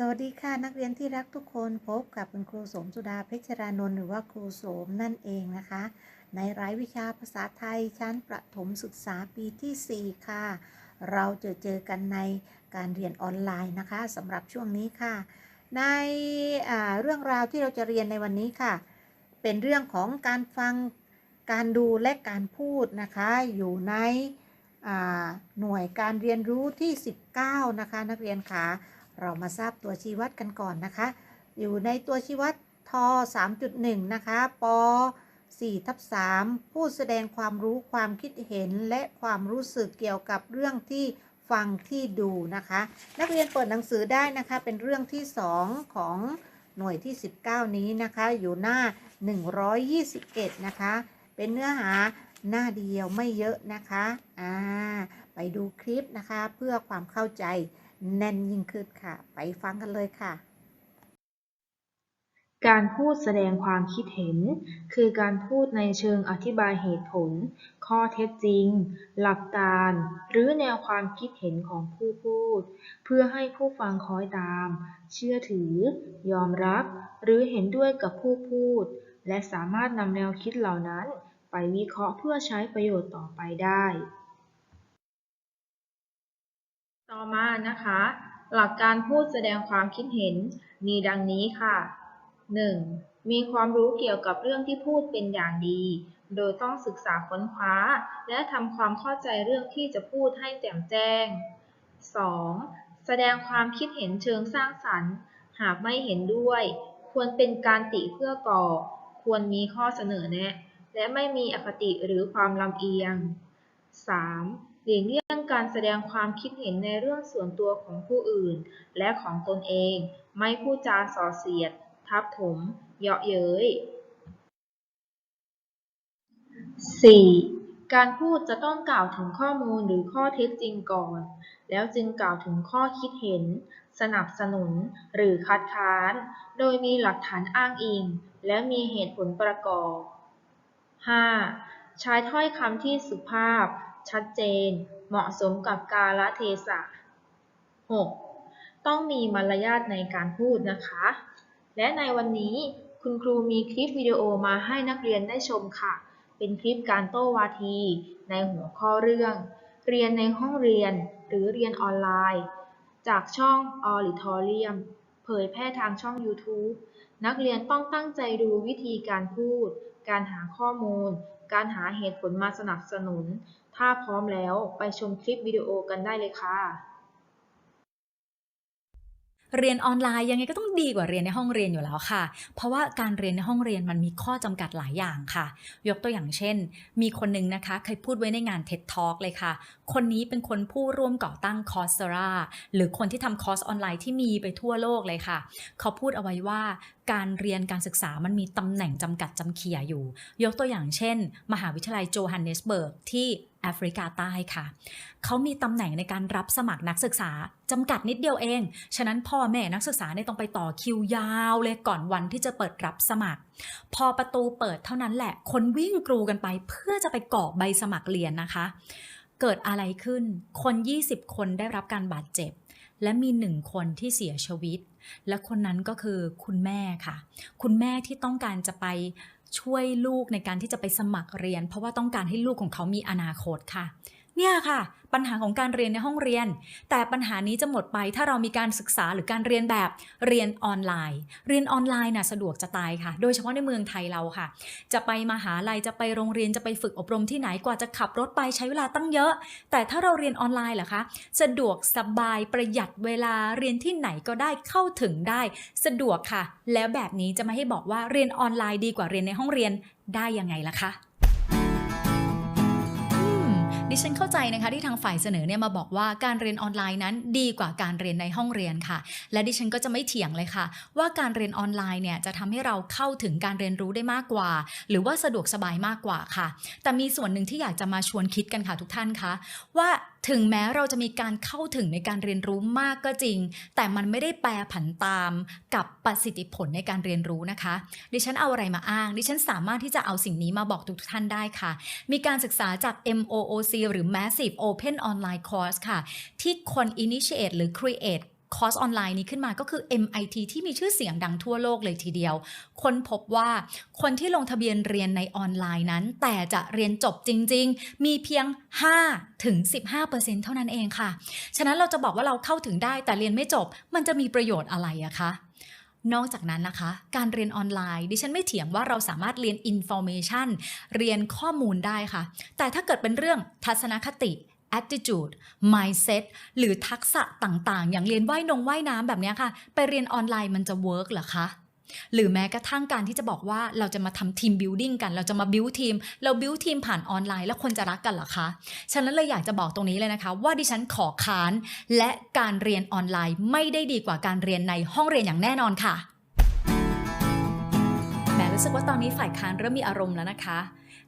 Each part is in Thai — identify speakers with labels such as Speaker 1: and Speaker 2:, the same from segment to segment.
Speaker 1: สวัสดีค่ะนักเรียนที่รักทุกคนพบกับคุณครูโสมสุดาเพชรรานนท์หรือว่าครูโสมนั่นเองนะคะ ในรายวิชาภาษาไทยชั้นประถมศึกษาปีที่ 4 ค่ะ เราจะเจอกันในการเรียนออนไลน์นะคะสำหรับช่วงนี้ค่ะ ในเรื่องราวที่เราจะเรียนในวันนี้ค่ะ เป็นเรื่องของการฟังการดูและการพูดนะคะ อยู่ในหน่วยการเรียนรู้ที่ 19 นะคะ นักเรียนค่ะ เรามาทราบตัวชี้วัดกันก่อนนะคะ อยู่ในตัวชี้วัดท3.1 นะคะป4ทับ3ผู้แสดงความรู้ความคิดเห็นและความรู้สึกเกี่ยวกับเรื่องที่ฟังที่ดูนะคะ นักเรียนเปิดหนังสือได้นะคะ เป็นเรื่องที่ 2 ของหน่วยที่ 19 นี้นะคะ อยู่หน้า 121 นะคะ เป็นเนื้อหาหน้าเดียวไม่เยอะนะคะ อ่า ไปดูคลิปนะคะเพื่อความเข้าใจ แน่นยิ่งขึ้นค่ะ ไปฟังกันเลยค่ะ
Speaker 2: การพูดแสดงความคิดเห็น คือการพูดในเชิงอธิบายเหตุผล ข้อเท็จจริง หลักการ หรือแนวความคิดเห็นของผู้พูด เพื่อให้ผู้ฟังคอยตาม เชื่อถือ ยอมรับ หรือเห็นด้วยกับผู้พูด และสามารถนำแนวคิดเหล่านั้น ไปวิเคราะห์เพื่อใช้ประโยชน์ต่อไปได้ ต่อมานะคะ หลักการพูดแสดงความคิดเห็นมีดังนี้ค่ะ 1. มีความรู้เกี่ยวกับเรื่องที่พูดเป็นอย่างดี โดยต้องศึกษาค้นคว้า และทำความเข้าใจเรื่องที่จะพูดให้แจ่มแจ้ง 2. แสดงความคิดเห็นเชิงสร้างสรรค์ หากไม่เห็นด้วย ควรเป็นการติเพื่อก่อ ควรมีข้อเสนอแนะ และไม่มีอคติหรือความลำเอียง 3. หลีกเลี่ยงการแสดงความคิดเห็นในเรื่องส่วนตัวของผู้อื่น และของตนเอง ไม่พูดจาส่อเสียด ทับถม เยาะเย้ย 4. การพูดจะต้องกล่าวถึงข้อมูลหรือข้อเท็จจริงก่อน แล้วจึงกล่าวถึงข้อคิดเห็น สนับสนุน หรือคัดค้าน โดยมีหลักฐานอ้างอิง และมีเหตุผลประกอบ 5. ใช้ถ้อยคำที่สุภาพ ชัดเจน เหมาะสมกับกาลเทศะ 6. ต้องมีมารยาทในการพูดนะคะ และในวันนี้คุณครูมีคลิปวิดีโอมาให้นักเรียนได้ชมค่ะ เป็นคลิปการโต้วาที ในหัวข้อเรื่อง เรียนในห้องเรียนหรือเรียนออนไลน์ จากช่อง Auditorium เผยแพร่ทางช่อง YouTube นักเรียนต้องตั้งใจดูวิธีการพูด การหาข้อมูล การหาเหตุผลมาสนับสนุน ถ้าพร้อมแล้วไปชมคลิปวิดีโอกันได้เลยค่ะ
Speaker 3: เรียนออนไลน์ยังไงก็ต้องดีกว่าเรียนในห้องเรียนอยู่แล้วค่ะ เพราะว่าการเรียนในห้องเรียนมันมีข้อจำกัดหลายอย่างค่ะ ยกตัวอย่างเช่น มีคนหนึ่งนะคะ เคยพูดไว้ในงาน TED Talk เลยค่ะ คนนี้เป็นคนผู้ร่วมก่อตั้งคอร์สราหรือคนที่ทำคอร์สออนไลน์ที่มีไปทั่วโลกเลยค่ะ เขาพูดเอาไว้ว่าการเรียนการศึกษามันมีตำแหน่งจำกัดจำเขียอยู่ ยกตัวอย่างเช่น มหาวิทยาลัยโจฮันเนสเบิร์กที่แอฟริกาใต้ค่ะ เขามีตำแหน่งในการรับสมัครนักศึกษาจำกัดนิดเดียวเอง ฉะนั้นพ่อแม่นักศึกษาเนี่ยต้องไปต่อคิวยาวเลยก่อนวันที่จะเปิดรับสมัคร พอประตูเปิดเท่านั้นแหละ คนวิ่งกรูกันไปเพื่อจะไปกรอกใบสมัครเรียนนะคะ เกิดอะไรขึ้น คน 20 คนได้รับการบาดเจ็บ และมีหนึ่งคนที่เสียชีวิต และคนนั้นก็คือคุณแม่ค่ะ คุณแม่ที่ต้องการจะไป ช่วยลูกในการที่จะไปสมัครเรียน เพราะว่าต้องการให้ลูกของเขามีอนาคตค่ะ เนี่ยค่ะ ปัญหาของการเรียนในห้องเรียน แต่ปัญหานี้จะหมดไปถ้าเรามีการศึกษาหรือการเรียนแบบเรียนออนไลน์ เรียนออนไลน์น่ะสะดวกจะตายค่ะ โดยเฉพาะในเมืองไทยเราค่ะ จะไปมหาลัยจะไปโรงเรียนจะไปฝึกอบรมที่ไหนกว่าจะขับรถไปใช้เวลาตั้งเยอะ แต่ถ้าเราเรียนออนไลน์ล่ะคะสะดวกสบายประหยัดเวลาเรียนที่ไหนก็ได้เข้าถึงได้ สะดวกค่ะ แล้วแบบนี้จะมาให้บอกว่าเรียนออนไลน์ดีกว่าเรียนในห้องเรียนได้ยังไงล่ะคะ ดิฉันเข้าใจนะคะที่ทางฝ่ายเสนอเนี่ยมาบอกว่าการเรียนออนไลน์นั้นดีกว่าการเรียนในห้องเรียนค่ะ และดิฉันก็จะไม่เถียงเลยค่ะ ว่าการเรียนออนไลน์เนี่ยจะทำให้เราเข้าถึงการเรียนรู้ได้มากกว่า หรือว่าสะดวกสบายมากกว่าค่ะ แต่มีส่วนหนึ่งที่อยากจะมาชวนคิดกันค่ะทุกท่านคะว่า ถึงแม้เราจะมีการเข้าถึงในการเรียนรู้มากก็จริง แต่มันไม่ได้แปรผันตามกับประสิทธิผลในการเรียนรู้นะคะ ดิฉันเอาอะไรมาอ้าง ดิฉันสามารถที่จะเอาสิ่งนี้มาบอกทุกท่านได้ค่ะ มีการศึกษาจาก MOOC หรือ Massive Open Online Course ค่ะ ที่คน initiate หรือ create คอร์สออนไลน์นี้ขึ้นมาก็คือ MIT ที่มีชื่อเสียงดังทั่วโลกเลยทีเดียว คนพบว่าคนที่ลงทะเบียนเรียนในออนไลน์นั้น แต่จะเรียนจบจริง ๆ มีเพียง 5 ถึง 15%เท่านั้นเองค่ะ ฉะนั้นเราจะบอกว่าเราเข้าถึงได้แต่เรียนไม่จบ มันจะมีประโยชน์อะไรอะคะนอกจากนั้นนะคะ การเรียนออนไลน์ ดิฉันไม่เถียงว่าเราสามารถเรียน information เรียนข้อมูลได้ค่ะ แต่ถ้าเกิดเป็นเรื่องทัศนคติ attitude mindset หรือทักษะต่างๆ อย่างเรียนว่ายนงว่ายน้ำแบบนี้ค่ะ ไปเรียนออนไลน์มันจะ work หรอคะหรือแม้กระทั่งการที่จะบอกว่าเราจะมาทำทีม building กัน เราจะมา build ทีม เรา build ทีมผ่านออนไลน์ แล้วคนจะรักกันหรอคะ ฉะนั้นเลยอยากจะบอกตรงนี้เลยนะคะ ว่าดิฉันขอค้าน และการเรียนออนไลน์ไม่ได้ดีกว่าการเรียนในห้องเรียนอย่างแน่นอนค่ะแหมรู้สึกว่าตอนนี้ฝ่ายค้านเริ่มมีอารมณ์แล้วนะคะ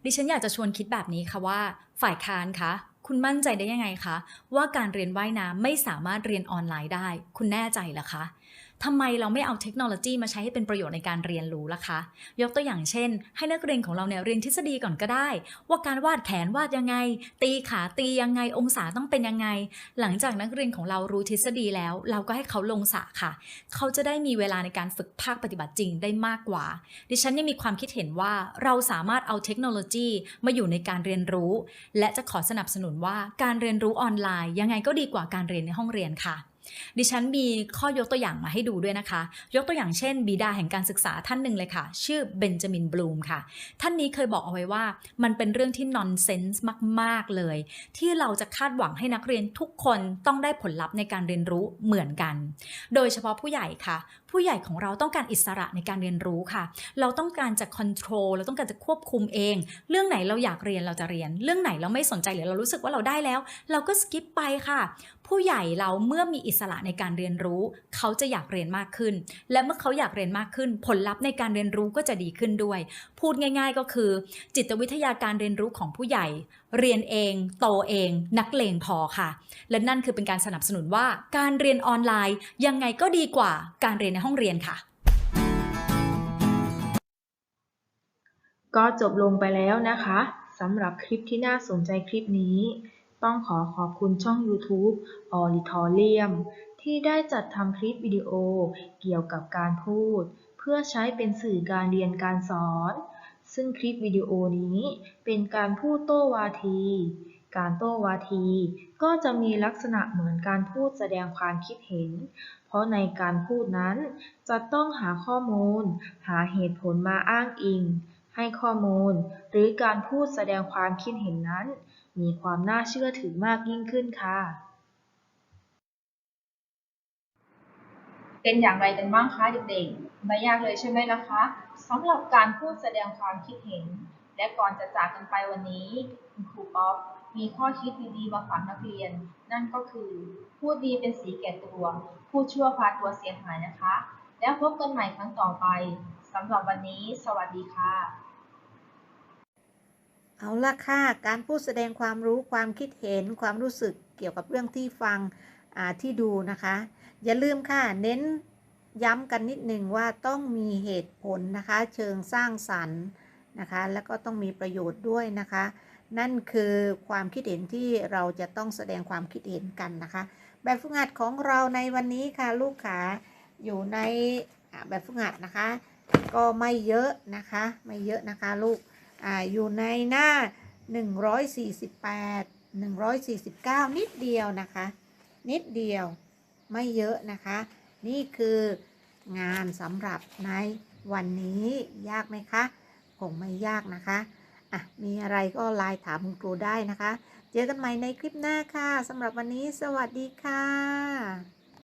Speaker 3: ดิฉันอยากจะชวนคิดแบบนี้ค่ะว่า ฝ่ายค้านคะ คุณมั่นใจได้ยังไงคะ ว่าการเรียนว่ายน้ำไม่สามารถเรียนออนไลน์ได้ คุณแน่ใจเหรอคะ ทำไมเราไม่เอาเทคโนโลยีมาใช้ให้เป็นประโยชน์ในการเรียนรู้ล่ะคะ ยกตัวอย่างเช่น ให้นักเรียนของเราเนี่ยเรียนทฤษฎีก่อนก็ได้ ว่าการวาดแขนวาดยังไง ตีขาตียังไงองศาต้องเป็นยังไง หลังจากนักเรียนของเรารู้ทฤษฎีแล้ว เราก็ให้เขาลงสระค่ะ เขาจะได้มีเวลาในการฝึกภาคปฏิบัติจริงได้มากกว่า ดิฉันยังมีความคิดเห็นว่าเราสามารถเอาเทคโนโลยีมาอยู่ในการเรียนรู้ และจะขอสนับสนุนว่าการเรียนรู้ออนไลน์ ยังไงก็ดีกว่าการเรียนในห้องเรียนค่ะ ดิฉันมีข้อยกตัวอย่างมาให้ดูด้วยนะคะ ยกตัวอย่างเช่น บิดาแห่งการศึกษาท่านหนึ่งเลยค่ะ ชื่อเบนจามินบลูมค่ะ ท่านนี้เคยบอกเอาไว้ว่า มันเป็นเรื่องที่นอนเซนส์มาก ๆ เลย ที่เราจะคาดหวังให้นักเรียนทุกคนต้องได้ผลลัพธ์ในการเรียนรู้เหมือนกัน โดยเฉพาะผู้ใหญ่ค่ะผู้ใหญ่ของเราต้องการอิสระในการเรียนรู้ค่ะ เราต้องการจะค o n t r o l เราต้องการจะควบคุมเอง เรื่องไหนเราอยากเรียนเราจะเรียน เรื่องไหนเราไม่สนใจหรือเรารู้สึกว่าเราได้แล้ว เราก็สกิปไปค่ะ ผู้ใหญ่เราเมื่อมีอิสระในการเรียนรู้ เขาจะอยากเรียนมากขึ้น และเมื่อเขาอยากเรียนมากขึ้น ผลลัพธ์ในการเรียนรู้ก็จะดีขึ้นด้วย พูดง่าย ๆ ก็คือ จิตวิทยาการเรียนรู้ของผู้ใหญ่เรียนเอง โตเอง นักเลงพอค่ะ และนั่นคือเป็นการสนับสนุนว่าการเรียนออนไลน์ยังไงก็ดีกว่าการเรียนในห้องเรียนค่ะ
Speaker 2: ก็จบลงไปแล้วนะคะสำหรับคลิปที่น่าสนใจคลิปนี้ ต้องขอขอบคุณช่อง YouTube Auditorium ที่ได้จัดทำคลิปวิดีโอเกี่ยวกับการพูด เพื่อใช้เป็นสื่อการเรียนการสอน ซึ่งคลิปวิดีโอนี้เป็นการพูดโต้วาที การโต้วาทีก็จะมีลักษณะเหมือนการพูดแสดงความคิดเห็น เพราะในการพูดนั้นจะต้องหาข้อมูล หาเหตุผลมาอ้างอิง ให้ข้อมูล หรือการพูดแสดงความคิดเห็นนั้น มีความน่าเชื่อถือมากยิ่งขึ้นค่ะ เป็นอย่างไรกันบ้างคะเด็กๆ ไม่ยากเลยใช่ไหมล่ะคะสำหรับการพูดแสดงความคิดเห็น และก่อนจะจากกันไปวันนี้คุณครูป๊อปมีข้อคิดดีๆมาฝากนักเรียน นั่นก็คือพูดดีเป็นสีแก่ตัวพูดชั่วพาตัวเสียหายนะคะ แล้วพบกันใหม่ครั้งต่อไปสำหรับวันนี้ สวัสดีค่ะ
Speaker 1: เอาละค่ะ การพูดแสดงความรู้ความคิดเห็นความรู้สึกเกี่ยวกับเรื่องที่ฟังที่ดูนะคะ อย่าลืมค่ะ เน้นย้ำกันนิดหนึ่งว่าต้องมีเหตุผลนะคะ เชิงสร้างสรรค์นะคะ แล้วก็ต้องมีประโยชน์ด้วยนะคะ นั่นคือความคิดเห็นที่เราจะต้องแสดงความคิดเห็นกันนะคะ แบบฝึกหัดของเราในวันนี้ค่ะลูกขาอยู่ในแบบฝึกหัดนะคะ ก็ไม่เยอะนะคะ ไม่เยอะนะคะลูกอ่าอยู่ในหน้า 148 149 นิดเดียวนะคะ นิดเดียว ไม่เยอะนะคะ นี่คืองานสำหรับในวันนี้ยากไหมคะคงไม่ยากนะคะอะมีอะไรก็ไลน์ถามคุณครูได้นะคะ เจอกันใหม่ในคลิปหน้าค่ะสำหรับวันนี้ สวัสดีค่ะ